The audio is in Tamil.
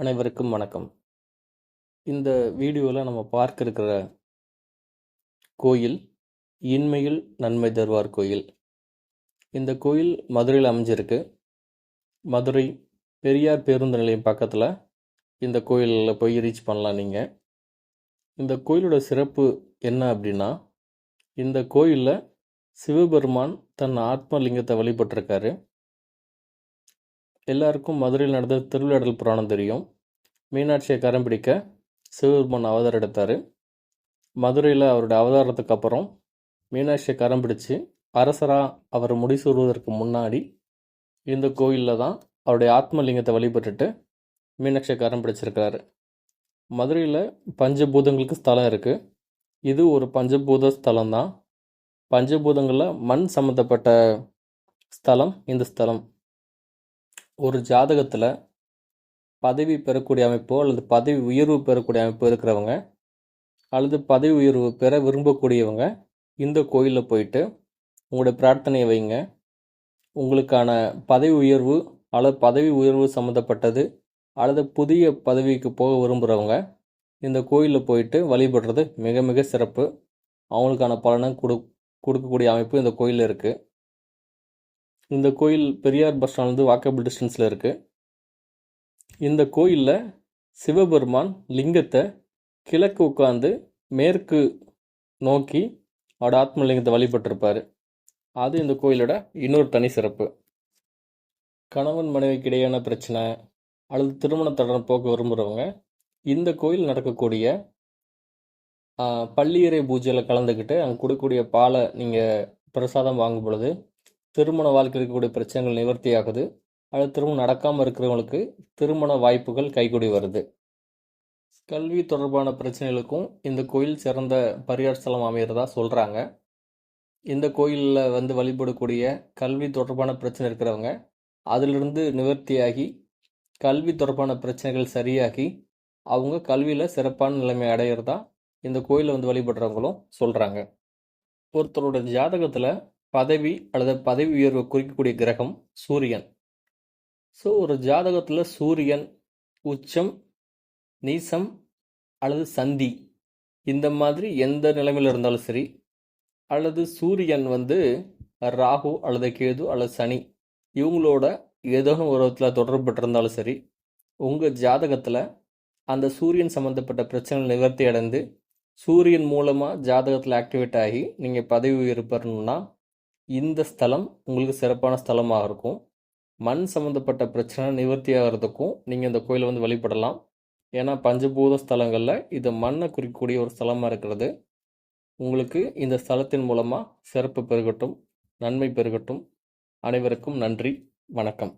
அனைவருக்கும் வணக்கம். இந்த வீடியோவில் நம்ம பார்க்க இருக்கிற கோயில் இன்மையில் நன்மை தருவார் கோயில். இந்த கோயில் மதுரையில் அமைஞ்சிருக்கு. மதுரை பெரியார் பேருந்து நிலையம் பக்கத்தில் இந்த கோயிலில் போய் ரீச் பண்ணலாம் நீங்கள் இந்த கோயிலோட சிறப்பு என்ன அப்படின்னா இந்த கோயிலில் சிவபெருமான் தன் ஆத்மலிங்கத்தை வழிபட்டிருக்காரு. எல்லாருக்கும் மதுரையில் நடந்த திருவிளையாடல் புராணம் தெரியும். மீனாட்சியை கரம் பிடிக்க சிவபெருமான் அவதாரம் எடுத்தார். மதுரையில் அவருடைய அவதாரத்துக்கு அப்புறம் மீனாட்சியை கரம் பிடிச்சு அரசராக அவர் முடிசூறுவதற்கு முன்னாடி இந்த கோயிலில் தான் அவருடைய ஆத்மலிங்கத்தை வழிபட்டுட்டு மீனாட்சியை கரம் பிடிச்சிருக்காரு மதுரையில் பஞ்சபூதங்களுக்கு ஸ்தலம் இருக்குது இது ஒரு பஞ்சபூத ஸ்தலம் தான் பஞ்சபூதங்களில் மண் சம்மந்தப்பட்ட ஸ்தலம் இந்த ஸ்தலம். ஒரு ஜாதகத்தில் பதவி பெறக்கூடிய அமைப்போ அல்லது பதவி உயர்வு பெறக்கூடிய அமைப்போ இருக்கிறவங்க அல்லது பதவி உயர்வு பெற விரும்பக்கூடியவங்க இந்த கோயிலில் போயிட்டு உங்களுடைய பிரார்த்தனையை வைங்க. உங்களுக்கான பதவி உயர்வு அல்லது பதவி உயர்வு சம்மந்தப்பட்டது அல்லது புதிய பதவிக்கு போக விரும்புகிறவங்க இந்த கோயிலில் போயிட்டு வழிபடுறது மிக மிக சிறப்பு. அவங்களுக்கான பலனை கொடு கொடுக்கக்கூடிய அமைப்பு இந்த கோயிலில் இருக்குது இந்த கோயில் பெரியார் பஸ் ஸ்டாண்ட் வந்து வாக்கபிள் டிஸ்டன்ஸில் இருக்குது இந்த கோயிலில் சிவபெருமான் லிங்கத்தை கிழக்கு உட்காந்து மேற்கு நோக்கி அவட ஆத்மலிங்கத்தை வழிபட்டிருப்பார். அது இந்த கோயிலோட இன்னொரு தனி சிறப்பு. கணவன் மனைவிக்கு இடையான பிரச்சனை அல்லது திருமண தடனை போக்க விரும்புகிறவங்க இந்த கோயில் நடக்கக்கூடிய பள்ளியறை பூஜையில் கலந்துக்கிட்டு அங்கே கொடுக்கக்கூடிய பாலை நீங்கள் பிரசாதம் வாங்கும் பொழுது திருமண வாழ்க்கையில் இருக்கக்கூடிய பிரச்சனைகள் நிவர்த்தி ஆகுது. அல்லது திருமணம் நடக்காமல் இருக்கிறவங்களுக்கு திருமண வாய்ப்புகள் கைகூடி வருது. கல்வி தொடர்பான பிரச்சனைகளுக்கும் இந்த கோயில் சிறந்த பரிகார ஸ்தலம் அமைகிறதா சொல்கிறாங்க இந்த கோயிலில் வந்து வழிபடக்கூடிய கல்வி தொடர்பான பிரச்சனை இருக்கிறவங்க அதிலிருந்து நிவர்த்தியாகி கல்வி தொடர்பான பிரச்சனைகள் சரியாகி அவங்க கல்வியில் சிறப்பான நிலைமை அடையிறதா இந்த கோயிலை வந்து வழிபடுறவங்களும் சொல்கிறாங்க ஒருத்தரோட ஜாதகத்தில் பதவி அல்லது பதவி உயர்வை குறிக்கக்கூடிய கிரகம் சூரியன். ஸோ ஒரு ஜாதகத்தில் சூரியன் உச்சம் நீசம் அல்லது சந்தி இந்த மாதிரி எந்த நிலைமையில் இருந்தாலும் சரி அல்லது சூரியன் வந்து ராகு அல்லது கேது அல்லது சனி இவங்களோட ஏதோ ஒரு விதத்தில் தொடர்பு இருந்தாலும் சரி உங்கள் ஜாதகத்தில் அந்த சூரியன் சம்மந்தப்பட்ட பிரச்சனை நிவர்த்தி அடைந்து சூரியன் மூலமாக ஜாதகத்தில் ஆக்டிவேட் ஆகி நீங்கள் பதவி உயர்வு பெறணும்னா இந்த ஸ்தலம் உங்களுக்கு சிறப்பான ஸ்தலமாக இருக்கும். மண் சம்மந்தப்பட்ட பிரச்சனை நிவர்த்தி ஆகிறதுக்கும் நீங்கள் இந்த கோயிலை வந்து வழிபடலாம். ஏன்னா பஞ்சபூத ஸ்தலங்களில் இது மண்ணை குறிக்கக்கூடிய ஒரு ஸ்தலமாக இருக்கிறது. உங்களுக்கு இந்த ஸ்தலத்தின் மூலமாக சிறப்பு பெருகட்டும் நன்மை பெருகட்டும். அனைவருக்கும் நன்றி. வணக்கம்.